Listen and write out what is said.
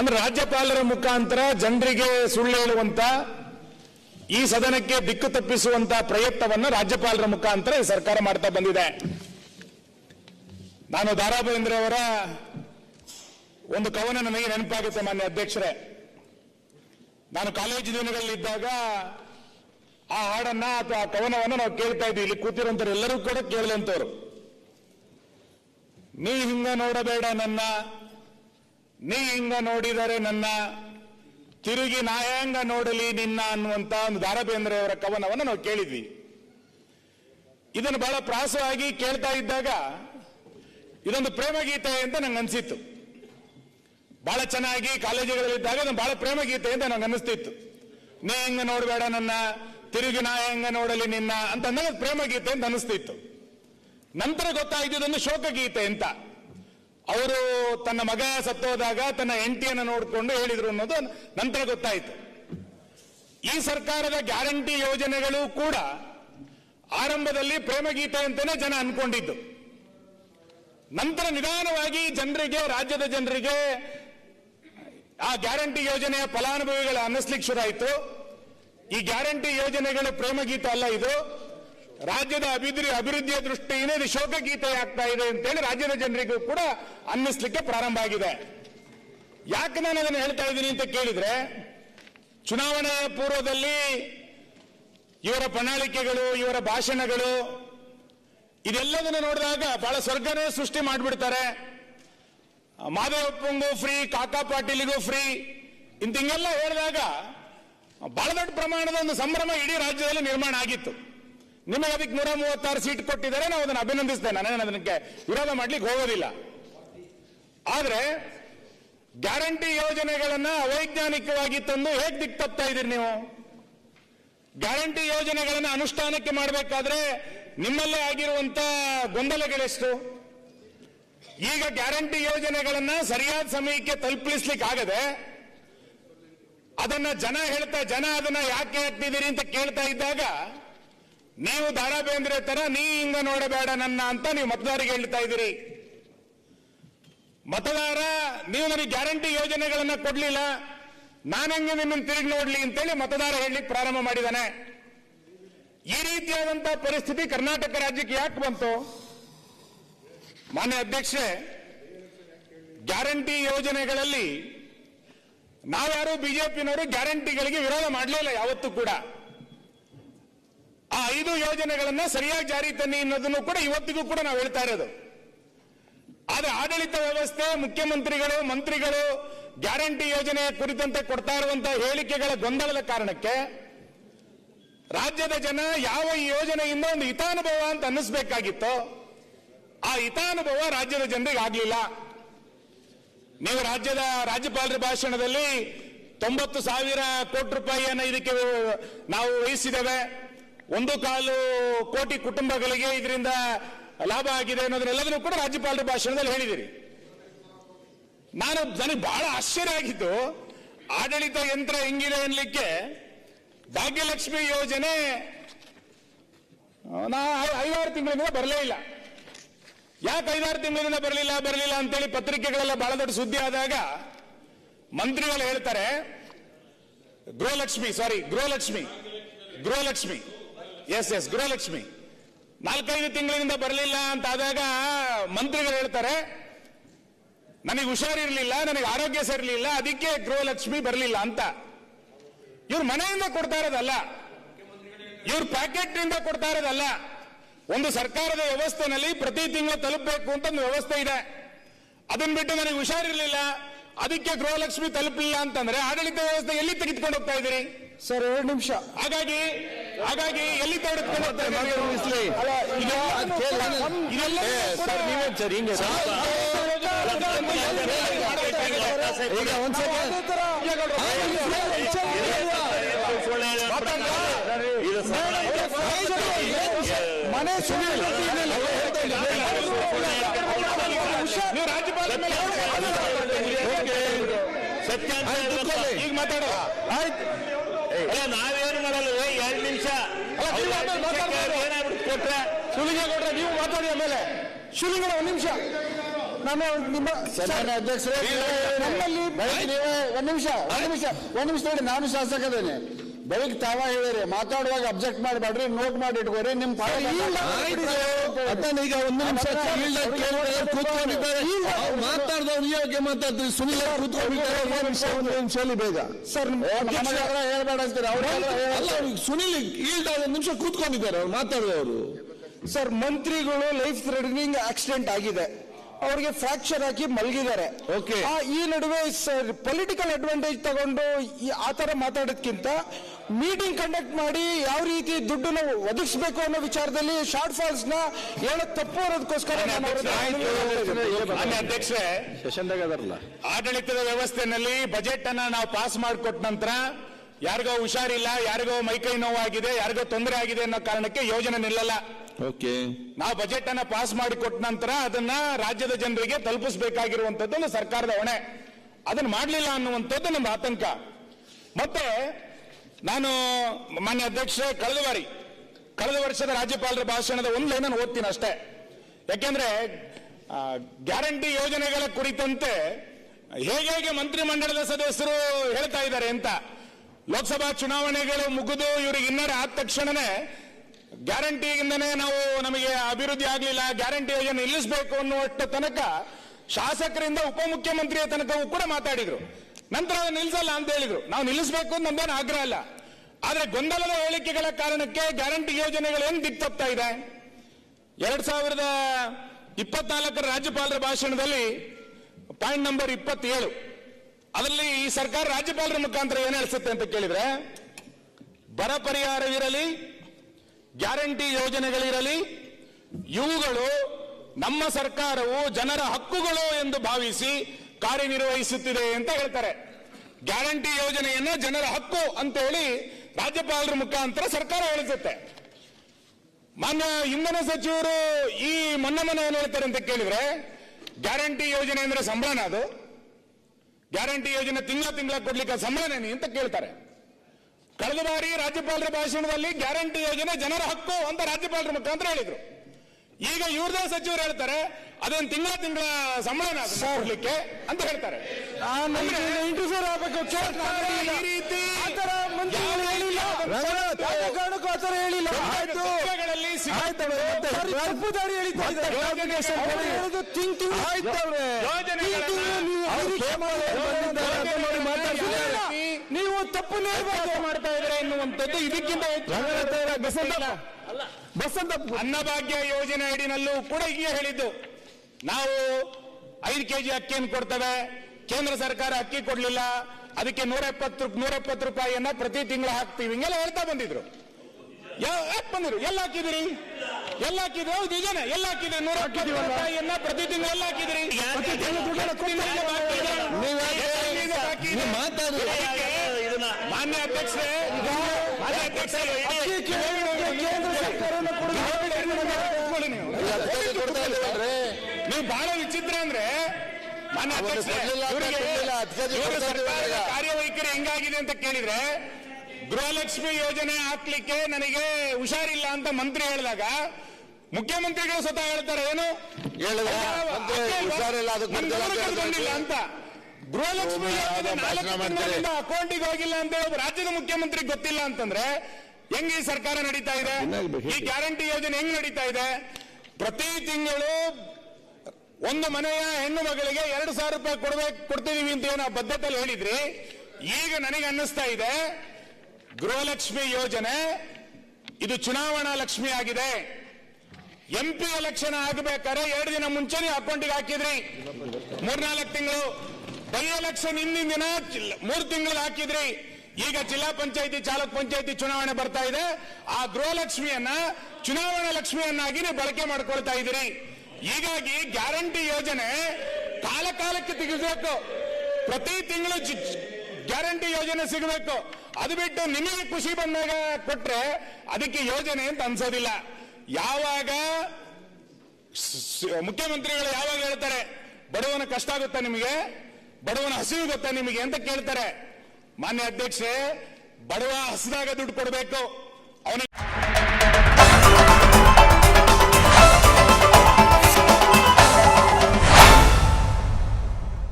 ಅಂದ್ರೆ ರಾಜ್ಯಪಾಲರ ಮುಖಾಂತರ ಜನರಿಗೆ ಸುಳ್ಳು ಹೇಳುವಂತ, ಈ ಸದನಕ್ಕೆ ದಿಕ್ಕು ತಪ್ಪಿಸುವಂತ ಪ್ರಯತ್ನವನ್ನು ರಾಜ್ಯಪಾಲರ ಮುಖಾಂತರ ಈ ಸರ್ಕಾರ ಮಾಡ್ತಾ ಬಂದಿದೆ. ನಾನು ದಾರಾ ಬೇಂದ್ರೆ ಅವರ ಒಂದು ಕವನ ನನಗೆ ನೆನಪಾಗುತ್ತೆ, ಮಾನ್ಯ ಅಧ್ಯಕ್ಷರೇ. ನಾನು ಕಾಲೇಜು ದಿನಗಳಲ್ಲಿದ್ದಾಗ ಆ ಹಾಡನ್ನ ಅಥವಾ ಆ ಕವನವನ್ನು ನಾವು ಕೇಳ್ತಾ ಇದ್ವಿ. ಇಲ್ಲಿ ಕೂತಿರುವಂತವ್ರು ಎಲ್ಲರೂ ಕೂಡ ಕೇಳಿದಂತವ್ರು ನೀ ಹಿಂಗ ನೋಡಬೇಡ ನನ್ನ. ನೀ ಹಿಂಗ ನೋಡಿದರೆ ನನ್ನ ತಿರುಗಿ ನಾಯಾಂಗ ನೋಡಲಿ ನಿನ್ನ ಅನ್ನುವಂತ ಒಂದು ದಾರಬೇಂದ್ರೆ ಅವರ ಕವನವನ್ನು ನಾವು ಕೇಳಿದ್ವಿ. ಇದನ್ನು ಬಹಳ ಪ್ರಾಸವಾಗಿ ಕೇಳ್ತಾ ಇದ್ದಾಗ ಇದೊಂದು ಪ್ರೇಮ ಗೀತೆ ಅಂತ ನಂಗೆ ಅನಿಸಿತ್ತು. ಬಹಳ ಚೆನ್ನಾಗಿ ಕಾಲೇಜುಗಳಲ್ಲಿದ್ದಾಗ ಅದೊಂದು ಬಹಳ ಪ್ರೇಮ ಗೀತೆ ಅಂತ ನಂಗೆ ಅನಿಸ್ತಿತ್ತು ನೀ ಹೆಂಗ ನೋಡಬೇಡ ನನ್ನ, ತಿರುಗಿ ನಾ ಹೆಂಗ ನೋಡಲಿ ನಿನ್ನ ಅಂತ ನನಗೆ ಅದು ಪ್ರೇಮ ಗೀತೆ ಅಂತ ಅನಿಸ್ತಿತ್ತು ನಂತರ ಗೊತ್ತಾಯ್ತು ಇದೊಂದು ಶೋಕ ಗೀತೆ ಅಂತ. ಅವರು ತನ್ನ ಮಗ ಸತ್ತೋದಾಗ ತನ್ನ ಹೆಂಡತಿಯನ್ನು ನೋಡಿಕೊಂಡು ಹೇಳಿದ್ರು ಅನ್ನೋದು ನಂತರ ಗೊತ್ತಾಯಿತು. ಈ ಸರ್ಕಾರದ ಗ್ಯಾರಂಟಿ ಯೋಜನೆಗಳು ಕೂಡ ಆರಂಭದಲ್ಲಿ ಪ್ರೇಮಗೀತೆ ಅಂತಾನೆ ಜನ ಅನ್ಕೊಂಡಿದ್ದು. ನಂತರ ನಿಧಾನವಾಗಿ ಜನರಿಗೆ, ರಾಜ್ಯದ ಜನರಿಗೆ ಆ ಗ್ಯಾರಂಟಿ ಯೋಜನೆಯ ಫಲಾನುಭವಿಗಳ ಅನ್ನಿಸ್ಲಿಕ್ಕೆ ಆಯಿತು. ಈ ಗ್ಯಾರಂಟಿ ಯೋಜನೆಗಳು ಪ್ರೇಮಗೀತೆ ಅಲ್ಲ ಇದು. ರಾಜ್ಯದ ಅಭಿವೃದ್ಧಿ ಅಭಿವೃದ್ಧಿಯ ದೃಷ್ಟಿಯಿಂದ ಇದು ಶೋಕ ಗೀತೆ ಆಗ್ತಾ ಇದೆ ಅಂತೇಳಿ ರಾಜ್ಯದ ಜನರಿಗೂ ಕೂಡ ಅನ್ನಿಸ್ಲಿಕ್ಕೆ ಪ್ರಾರಂಭ ಆಗಿದೆ. ಯಾಕೆ ನಾನು ಅದನ್ನು ಹೇಳ್ತಾ ಇದ್ದೀನಿ ಅಂತ ಕೇಳಿದ್ರೆ, ಚುನಾವಣೆ ಪೂರ್ವದಲ್ಲಿ ಇವರ ಪ್ರಣಾಳಿಕೆಗಳು, ಇವರ ಭಾಷಣಗಳು, ಇದೆಲ್ಲದನ್ನು ನೋಡಿದಾಗ ಬಹಳ ಸ್ವರ್ಗನೇ ಸೃಷ್ಟಿ ಮಾಡಿಬಿಡ್ತಾರೆ. ಮಾದೇವಪ್ಪಂಗೂ ಫ್ರೀ, ಕಾಕಾ ಪಾಟೀಲಿಗೂ ಫ್ರೀ, ಇಂತಿಂಗೆಲ್ಲ ಹೇಳಿದಾಗ ಬಹಳ ದೊಡ್ಡ ಪ್ರಮಾಣದ ಒಂದು ಸಂಭ್ರಮ ಇಡೀ ರಾಜ್ಯದಲ್ಲಿ ನಿರ್ಮಾಣ ಆಗಿತ್ತು. ನಿಮಗೆ ಅದಕ್ಕೆ ನೂರ ಮೂವತ್ತಾರು ಸೀಟ್ ಕೊಟ್ಟಿದ್ದಾರೆ, ನಾವು ಅದನ್ನು ಅಭಿನಂದಿಸ್ತೇನೆ. ನಾನು ಅದಕ್ಕೆ ವಿರೋಧ ಮಾಡ್ಲಿಕ್ಕೆ ಹೋಗೋದಿಲ್ಲ. ಆದ್ರೆ ಗ್ಯಾರಂಟಿ ಯೋಜನೆಗಳನ್ನ ಅವೈಜ್ಞಾನಿಕವಾಗಿ ತಂದು ಹೇಗೆ ದಿಕ್ ತಪ್ತಾ ಇದ್ದೀರಿ ನೀವು? ಗ್ಯಾರಂಟಿ ಯೋಜನೆಗಳನ್ನ ಅನುಷ್ಠಾನಕ್ಕೆ ಮಾಡಬೇಕಾದ್ರೆ ನಿಮ್ಮಲ್ಲೇ ಆಗಿರುವಂತ ಗೊಂದಲಗಳೆಷ್ಟು? ಈಗ ಗ್ಯಾರಂಟಿ ಯೋಜನೆಗಳನ್ನ ಸರಿಯಾದ ಸಮಯಕ್ಕೆ ತಲುಪಿಸ್ಲಿಕ್ಕೆ ಆಗದೆ ಅದನ್ನ ಜನ ಹೇಳ್ತಾ, ಜನ ಅದನ್ನ ಯಾಕೆ ಹಾಕ್ತಿದ್ದೀರಿ ಅಂತ ಕೇಳ್ತಾ ಇದ್ದಾಗ ನೀವು ದಾರಾ ಬೇಂದ್ರೆ ತರ ನೀ ಹಿಂಗ ನೋಡಬೇಡ ನನ್ನ ಅಂತ ನೀವು ಮತದಾರರಿಗೆ ಹೇಳ್ತಾ ಇದ್ದೀರಿ. ಮತದಾರ, ನೀವು ನನಗೆ ಗ್ಯಾರಂಟಿ ಯೋಜನೆಗಳನ್ನ ಕೊಡ್ಲಿಲ್ಲ. ನಾನಂಗೆ ನಿಮ್ಮನ್ನು ತಿರುಗಿ ನೋಡ್ಲಿ ಅಂತೇಳಿ ಮತದಾರ ಹೇಳಿ ಪ್ರಾರಂಭ ಮಾಡಿದಾನೆ ಈ ರೀತಿಯಾದಂತಹ ಪರಿಸ್ಥಿತಿ ಕರ್ನಾಟಕ ರಾಜ್ಯಕ್ಕೆ ಯಾಕೆ ಬಂತು? ಮಾನ್ಯ ಅಧ್ಯಕ್ಷೆ ಗ್ಯಾರಂಟಿ ಯೋಜನೆಗಳಲ್ಲಿ ನಾವ್ಯಾರು ಬಿಜೆಪಿನವರು ಗ್ಯಾರಂಟಿಗಳಿಗೆ ವಿರೋಧ ಮಾಡಲಿಲ್ಲ ಯಾವತ್ತೂ ಕೂಡ. ಆ ಐದು ಯೋಜನೆಗಳನ್ನ ಸರಿಯಾಗಿ ಜಾರಿ ತನ್ನಿ ಅನ್ನೋದನ್ನು ಕೂಡ ಇವತ್ತಿಗೂ ಕೂಡ ನಾವು ಹೇಳ್ತಾ ಇರೋದು. ಆದ್ರೆ ಆಡಳಿತ ವ್ಯವಸ್ಥೆ, ಮುಖ್ಯಮಂತ್ರಿಗಳು, ಮಂತ್ರಿಗಳು ಗ್ಯಾರಂಟಿ ಯೋಜನೆ ಕುರಿತಂತೆ ಕೊಡ್ತಾ ಇರುವಂತಹ ಹೇಳಿಕೆಗಳ ಗೊಂದಲದ ಕಾರಣಕ್ಕೆ ರಾಜ್ಯದ ಜನ ಯಾವ ಯೋಜನೆಯಿಂದ ಒಂದು ಹಿತಾನುಭವ ಅಂತ ಅನ್ನಿಸ್ಬೇಕಾಗಿತ್ತು, ಆ ಹಿತಾನುಭವ ರಾಜ್ಯದ ಜನರಿಗೆ ಆಗ್ಲಿಲ್ಲ. ನೀವು ರಾಜ್ಯದ ರಾಜ್ಯಪಾಲರ ಭಾಷಣದಲ್ಲಿ ತೊಂಬತ್ತು ಸಾವಿರ ಕೋಟಿ ರೂಪಾಯಿಯನ್ನು ಇದಕ್ಕೆ ನಾವು ವಹಿಸಿದ್ದೇವೆ. ಒಂದು ಕಾಲು ಕೋಟಿ ಕುಟುಂಬಗಳಿಗೆ ಇದರಿಂದ ಲಾಭ ಆಗಿದೆ ಅನ್ನೋದನ್ನೆಲ್ಲದನ್ನು ಕೂಡ ರಾಜ್ಯಪಾಲರ ಭಾಷಣದಲ್ಲಿ ಹೇಳಿದಿರಿ. ನಾನು ನನಗೆ ಬಹಳ ಆಶ್ಚರ್ಯ ಆಗಿತ್ತು. ಆಡಳಿತ ಯಂತ್ರ ಹೆಂಗಿದೆ ಅನ್ಲಿಕ್ಕೆ ಭಾಗ್ಯಲಕ್ಷ್ಮಿ ಯೋಜನೆ ಐದಾರು ತಿಂಗಳಿಂದ ಬರಲೇ ಇಲ್ಲ. ಯಾಕೆ ಐದಾರು ತಿಂಗಳಿಂದ ಬರಲಿಲ್ಲ ಬರಲಿಲ್ಲ ಅಂತೇಳಿ ಪತ್ರಿಕೆಗಳೆಲ್ಲ ಬಹಳ ದೊಡ್ಡ ಸುದ್ದಿ ಆದಾಗ ಮಂತ್ರಿಗಳು ಹೇಳ್ತಾರೆ, Gruhalakshmi sorry Gruhalakshmi Gruhalakshmi. Yes yes Gruhalakshmi ನಾಲ್ಕೈದು ತಿಂಗಳಿಂದ ಬರಲಿಲ್ಲ ಅಂತ ಆದಾಗ ಮಂತ್ರಿಗಳು ಹೇಳ್ತಾರೆ ನನಗೆ ಹುಷಾರಿರ್ಲಿಲ್ಲ ನನಗೆ ಆರೋಗ್ಯ ಸರಿಲಿಲ್ಲ ಅದಕ್ಕೆ ಗೃಹಲಕ್ಷ್ಮಿ ಬರಲಿಲ್ಲ ಅಂತ. ಇವ್ರು ಮನೆಯಿಂದ ಕೊಡ್ತಾ ಇರೋದಲ್ಲ ಇವ್ರು ಪ್ಯಾಕೆಟ್ನಿಂದ ಕೊಡ್ತಾ ಇರೋದಲ್ಲ ಒಂದು ಸರ್ಕಾರದ ವ್ಯವಸ್ಥೆನಲ್ಲಿ ಪ್ರತಿ ತಿಂಗಳು ತಲುಪಬೇಕು ಅಂತ ಒಂದು ವ್ಯವಸ್ಥೆ ಇದೆ. ಅದನ್ನ ಬಿಟ್ಟು ನನಗೆ ಹುಷಾರಿರ್ಲಿಲ್ಲ ಅದಕ್ಕೆ ಗೃಹಲಕ್ಷ್ಮಿ ತಲುಪಲಿಲ್ಲ ಅಂತಂದ್ರೆ ಆಡಳಿತ ವ್ಯವಸ್ಥೆ ಎಲ್ಲಿ ತೆಗೆದುಕೊಂಡು ಹೋಗ್ತಾ ಇದ್ದೀರಿ? ಸರ್ ಎರಡು ನಿಮಿಷ. ಹಾಗಾಗಿ ಹಾಗಾಗಿ ಎಲ್ಲಿ ಮನೆ ನೀವು ರಾಜ್ಯಪಾಲ ಮೇಲೆ ಈಗ ಮಾತಾಡೋ ಆಯ್ತು ನಾವೇನು ಮಾಡಲ್ಲ ಏನಾಗ್ಬಿಟ್ಟು ಕೊಟ್ರೆ? ಸುಲಿಗೆ ಕೊಟ್ರೆ ನೀವು ಮಾತಾಡಿ ಆಮೇಲೆ. ಶಿವಲಿಂಗನ ಒಂದ್ ನಿಮಿಷ. ನಾನು ನಿಮ್ಮ ಅಧ್ಯಕ್ಷರೇ ನಮ್ಮಲ್ಲಿ ಒಂದ್ ನಿಮಿಷ ಒಂದ್ ನಿಮಿಷ ಒಂದ್ ನಿಮಿಷ ನೋಡಿ ನಾನು ಶಾಸಕದೇನೆ ಬೆಳಿಗ್ಗೆ ತಾವ ಹೇಳಿರಿ ಮಾತಾಡುವಾಗ ಅಬ್ಜೆಕ್ಟ್ ಮಾಡಬೇಡ್ರಿ ನೋಟ್ ಮಾಡಿ ಇಟ್ಕೋರಿ ನಿಮ್ ಈಗ ಒಂದು ನಿಮಿಷ ಕೂತ್ಕೊಂಡಿದ್ದಾರೆ. ಮಾತಾಡ್ದವ್ರು ಯೋಗ್ಯ ಮಾತಾಡ್ತೀವಿ ಸುನಿಲ್ ಕೂತ್ಕೊಂಡಿದ್ದಾರೆ. ಒಂದು ನಿಮಿಷ ಒಂದು ನಿಮಿಷ ಬೇಗ. ಸರ್ ಹೇಳ್ಬೇಡ ಅಂತೀರಿ ಅವ್ರು ಸುನಿಲ್ ಈಲ್ಡ್ ಒಂದು ನಿಮಿಷ ಕೂತ್ಕೊಂಡಿದ್ದಾರೆ ಅವ್ರು ಮಾತಾಡಿದವರು. ಸರ್ ಮಂತ್ರಿಗಳು ಲೈಫ್ ಥ್ರೆಟನಿಂಗ್ ಆಕ್ಸಿಡೆಂಟ್ ಆಗಿದೆ. ಅವ್ರಿಗೆ ಫ್ರಾಕ್ಚರ್ ಹಾಕಿ ಮಲಗಿದ್ದಾರೆ. ಈ ನಡುವೆ ಸರ್ ಪೊಲಿಟಿಕಲ್ ಅಡ್ವಾಂಟೇಜ್ ತಗೊಂಡು ಈ- ಆ ತರ ಮಾತಾಡೋದಕ್ಕಿಂತ ಮೀಟಿಂಗ್ ಕಂಡಕ್ಟ್ ಮಾಡಿ ಯಾವ ರೀತಿ ದುಡ್ಡನ್ನು ಒದಗಿಸಬೇಕು ಅನ್ನೋ ವಿಚಾರದಲ್ಲಿ ಶಾರ್ಟ್ ಫಾಲ್ಸ್ನ ಹೇಳಕ್ ತಪ್ಪು ಅನ್ನೋದಕ್ಕೋಸ್ಕರ ಅಧ್ಯಕ್ಷರೇ ಆಡಳಿತದ ವ್ಯವಸ್ಥೆನಲ್ಲಿ ಬಜೆಟ್ ಅನ್ನ ನಾವು ಪಾಸ್ ಮಾಡಿಕೊಟ್ಟ ನಂತರ ಯಾರಿಗೋ ಹುಷಾರಿಲ್ಲ ಯಾರಿಗೋ ಮೈಕೈ ನೋವಾಗಿದೆ ಯಾರಿಗೋ ತೊಂದರೆ ಆಗಿದೆ ಅನ್ನೋ ಕಾರಣಕ್ಕೆ ಯೋಜನೆ ನಿಲ್ಲಲ್ಲ. ಓಕೆ. ನಾವು ಬಜೆಟ್ ಅನ್ನ ಪಾಸ್ ಮಾಡಿಕೊಟ್ಟ ನಂತರ ಅದನ್ನ ರಾಜ್ಯದ ಜನರಿಗೆ ತಲುಪಿಸಬೇಕಾಗಿರುವಂತದ್ದು ಒಂದು ಸರ್ಕಾರದ ಹೊಣೆ. ಅದನ್ನ ಮಾಡಲಿಲ್ಲ ಅನ್ನುವಂಥದ್ದು ನಮ್ಮ ಆತಂಕ. ಮತ್ತೆ ನಾನು ಮಾನ್ಯ ಅಧ್ಯಕ್ಷ ಕಳೆದ ಬಾರಿ, ಕಳೆದ ವರ್ಷದ ರಾಜ್ಯಪಾಲರ ಭಾಷಣದ ಒಂದು ಲೈನನ್ನು ಓದ್ತೀನಿ ಅಷ್ಟೇ. ಯಾಕೆಂದ್ರೆ ಗ್ಯಾರಂಟಿ ಯೋಜನೆಗಳ ಕುರಿತಂತೆ ಹೇಗೆ ಹೇಗೆ ಮಂತ್ರಿಮಂಡಲದ ಸದಸ್ಯರು ಹೇಳ್ತಾ ಇದ್ದಾರೆ ಅಂತ. ಲೋಕಸಭಾ ಚುನಾವಣೆಗಳು ಮುಗಿದು ಇವ್ರಿಗೆ ಇನ್ನರ ಆದ ತಕ್ಷಣನೇ ಗ್ಯಾರಂಟಿಯಿಂದನೇ ನಾವು ನಮಗೆ ಅಭಿವೃದ್ಧಿ ಆಗಲಿಲ್ಲ, ಗ್ಯಾರಂಟಿ ಯೋಜನೆ ನಿಲ್ಲಿಸಬೇಕು ಅನ್ನುವಷ್ಟು ತನಕ ಶಾಸಕರಿಂದ ಉಪಮುಖ್ಯಮಂತ್ರಿಯ ತನಕವೂ ಕೂಡ ಮಾತಾಡಿದ್ರು. ನಂತರ ನಿಲ್ಲಿಸಲ್ಲ ಅಂತ ಹೇಳಿದ್ರು. ನಾವು ನಿಲ್ಲಿಸಬೇಕು ನಮ್ದೇನು ಆಗ್ರಹ ಅಲ್ಲ ಆದರೆ ಗೊಂದಲದ ಹೇಳಿಕೆಗಳ ಕಾರಣಕ್ಕೆ ಗ್ಯಾರಂಟಿ ಯೋಜನೆಗಳು ಏನ್ ದಿಕ್ತಪ್ತಾ ಇದೆ? ಎರಡ್ ಸಾವಿರದ ಇಪ್ಪತ್ನಾಲ್ಕರ ರಾಜ್ಯಪಾಲರ ಭಾಷಣದಲ್ಲಿ ಪಾಯಿಂಟ್ ನಂಬರ್ ಇಪ್ಪತ್ತೇಳು. ಅದರಲ್ಲಿ ಈ ಸರ್ಕಾರ ರಾಜ್ಯಪಾಲರ ಮುಖಾಂತರ ಏನು ಹೇಳಿಸುತ್ತೆ ಅಂತ ಕೇಳಿದ್ರೆ, ಬರ ಪರಿಹಾರವಿರಲಿ, ಗ್ಯಾರಂಟಿ ಯೋಜನೆಗಳಿರಲಿ, ಇವುಗಳು ನಮ್ಮ ಸರ್ಕಾರವು ಜನರ ಹಕ್ಕುಗಳು ಎಂದು ಭಾವಿಸಿ ಕಾರ್ಯನಿರ್ವಹಿಸುತ್ತಿದೆ ಅಂತ ಹೇಳ್ತಾರೆ. ಗ್ಯಾರಂಟಿ ಯೋಜನೆಯನ್ನು ಜನರ ಹಕ್ಕು ಅಂತ ಹೇಳಿ ರಾಜ್ಯಪಾಲರ ಮುಖಾಂತರ ಸರ್ಕಾರ ಹೇಳಿಸುತ್ತೆ. ಮಾನ್ಯ ಇಂಧನ ಸಚಿವರು ಈ ಮೊನ್ನೆ ಮೊನ್ನೆ ಏನ್ ಹೇಳ್ತಾರೆ ಅಂತ ಕೇಳಿದ್ರೆ, ಗ್ಯಾರಂಟಿ ಯೋಜನೆ ಅಂದ್ರೆ ಸಂಬಳನ ಅದು? ಗ್ಯಾರಂಟಿ ಯೋಜನೆ ತಿಂಗಳ ತಿಂಗಳ ಕೊಡ್ಲಿಕ್ಕೆ ಸಂಬಳನೇನಿ ಅಂತ ಕೇಳ್ತಾರೆ. ಕಳೆದ ಬಾರಿ ರಾಜ್ಯಪಾಲರ ಭಾಷಣದಲ್ಲಿ ಗ್ಯಾರಂಟಿ ಯೋಜನೆ ಜನರ ಹಕ್ಕು ಅಂತ ರಾಜ್ಯಪಾಲರ ಮುಖಾಂತರ ಹೇಳಿದ್ರು. ಈಗ ಇವ್ರದೇ ಸಚಿವರು ಹೇಳ್ತಾರೆ ಅದೊಂದು ತಿಂಗಳ ತಿಂಗಳ ಸಂಬಳನ ಕೊಡ್ಲಿಕ್ಕೆ ಅಂತ ಹೇಳ್ತಾರೆ. ಯೋಜನೆಗಳನ್ನ- ನೀವು ತಪ್ಪು ಮಾಡ್ತಾ ಇದ್ರೆ ಎನ್ನುವಂಥದ್ದು ಇದಕ್ಕಿಂತ ಹೆಚ್ಚು ಬಸಂತ ಬಸಂತ ಅನ್ನಭಾಗ್ಯ ಯೋಜನೆ ಅಡಿನಲ್ಲೂ ಕೂಡ ಹೀಗೆ ಹೇಳಿದ್ದು. ನಾವು ಐದು ಕೆಜಿ ಅಕ್ಕಿಯನ್ನು ಕೊಡ್ತೇವೆ. ಕೇಂದ್ರ ಸರ್ಕಾರ ಅಕ್ಕಿ ಕೊಡ್ಲಿಲ್ಲ. ಅದಕ್ಕೆ ನೂರ ಎಪ್ಪತ್ತು ನೂರ ಎಪ್ಪತ್ತು ರೂಪಾಯಿಯನ್ನ ಪ್ರತಿ ತಿಂಗಳು ಹಾಕ್ತೀವಿ. ಹಿಂಗೆಲ್ಲ ಹೇಳ್ತಾ ಬಂದಿದ್ರು. ಯಾಕ್ ಬಂದಿರು ಎಲ್ಲ ಹಾಕಿದಿರಿ ಎಲ್ಲ ಹಾಕಿದ್ರು ಹೌದು ನಿಜಾನೆ. ಎಲ್ಲ ಹಾಕಿದ್ರಿ ನೂರ ಎಪ್ಪತ್ತು ರೂಪಾಯಿಯನ್ನ ಪ್ರತಿ ತಿಂಗಳು ಎಲ್ಲ ಹಾಕಿದ್ರಿ ಮಾನ್ಯ ಅಧ್ಯಕ್ಷರೇ ಮಾನ್ಯ ಅಧ್ಯಕ್ಷರೇ ನೀವು. ಬಹಳ ವಿಚಿತ್ರ ಅಂದ್ರೆ ಮಾನ್ಯ ಅಧ್ಯಕ್ಷರೇ. ಕಾರ್ಯವೈಖರಿ ಹೆಂಗಾಗಿದೆ ಅಂತ ಕೇಳಿದ್ರೆ ಗೃಹಲಕ್ಷ್ಮಿ ಯೋಜನೆ ಹಾಕ್ಲಿಕ್ಕೆ ನನಗೆ ಹುಷಾರಿಲ್ಲ ಅಂತ ಮಂತ್ರಿ ಹೇಳಿದಾಗ ಮುಖ್ಯಮಂತ್ರಿಗಳು ಸ್ವತಃ ಹೇಳ್ತಾರೆ ಏನು ಹುಷಾರಿಲ್ಲ, ಅಂತ ಗೃಹಲಕ್ಷ್ಮಿ ಅಕೌಂಟಿಗೆ ಹೋಗಿಲ್ಲ ಅಂತ ಹೇಳಿ ರಾಜ್ಯದ ಮುಖ್ಯಮಂತ್ರಿ ಗೊತ್ತಿಲ್ಲ ಅಂತಂದ್ರೆ ಹೆಂಗ್ ಈ ಸರ್ಕಾರ ನಡೀತಾ ಇದೆ? ಈ ಗ್ಯಾರಂಟಿ ಯೋಜನೆ ಹೆಂಗ್ ನಡೀತಾ ಇದೆ? ಪ್ರತಿ ತಿಂಗಳು ಒಂದು ಮನೆಯ ಹೆಣ್ಣು ಮಗಳಿಗೆ ಎರಡು ಸಾವಿರ ರೂಪಾಯಿ ಕೊಡ್ಬೇಕು ಕೊಡ್ತಿದೀವಿ ಅಂತ ಏನೋ ಬದ್ಧತೆಯಲ್ಲಿ ಹೇಳಿದ್ರಿ. ಈಗ ನನಗೆ ಅನ್ನಿಸ್ತಾ ಇದೆ ಗೃಹಲಕ್ಷ್ಮಿ ಯೋಜನೆ ಇದು ಚುನಾವಣಾ ಲಕ್ಷ್ಮಿ ಆಗಿದೆ. ಎಂಪಿ ಎಲೆಕ್ಷನ್ ಆಗಬೇಕಾದ್ರೆ ಎರಡು ದಿನ ಮುಂಚೆನೇ ಅಕೌಂಟಿಗೆ ಹಾಕಿದ್ರಿ. ಮೂರ್ನಾಲ್ಕು ತಿಂಗಳು ಬೈ ಲಕ್ಷ ಹಿಂದಿನ ದಿನ ಮೂರು ತಿಂಗಳು ಹಾಕಿದ್ರಿ. ಈಗ ಜಿಲ್ಲಾ ಪಂಚಾಯತಿ ಚಾಲಕ್ ಪಂಚಾಯತಿ ಚುನಾವಣೆ ಬರ್ತಾ ಇದೆ. ಆ ಗೃಹಲಕ್ಷ್ಮಿಯನ್ನ, ಚುನಾವಣಾ ಲಕ್ಷ್ಮಿಯನ್ನಾಗಿ ನೀವು ಬಳಕೆ ಮಾಡ್ಕೊಳ್ತಾ ಇದ್ದೀರಿ. ಹೀಗಾಗಿ ಗ್ಯಾರಂಟಿ ಯೋಜನೆ ಕಾಲ ಕಾಲಕ್ಕೆ ಪ್ರತಿ ತಿಂಗಳು ಗ್ಯಾರಂಟಿ ಯೋಜನೆ ಸಿಗಬೇಕು. ಅದು ಬಿಟ್ಟು ನಿಮಗೆ ಖುಷಿ ಬಂದಾಗ ಕೊಟ್ರೆ ಅದಕ್ಕೆ ಯೋಜನೆ ಅಂತ ಅನ್ಸೋದಿಲ್ಲ. ಯಾವಾಗ ಮುಖ್ಯಮಂತ್ರಿಗಳು ಯಾವಾಗ ಹೇಳ್ತಾರೆ, ಬಡವನ ಕಷ್ಟ ಆಗುತ್ತೆ ನಿಮಗೆ? ಬಡವನ ಹಸಿವು ಗೊತ್ತಾ ನಿಮಗೆ ಅಂತ ಕೇಳ್ತಾರೆ. ಮಾನ್ಯ ಅಧ್ಯಕ್ಷೆ ಬಡವ ಹಸಿದಾಗ ದುಡ್ಡು ಕೊಡಬೇಕು.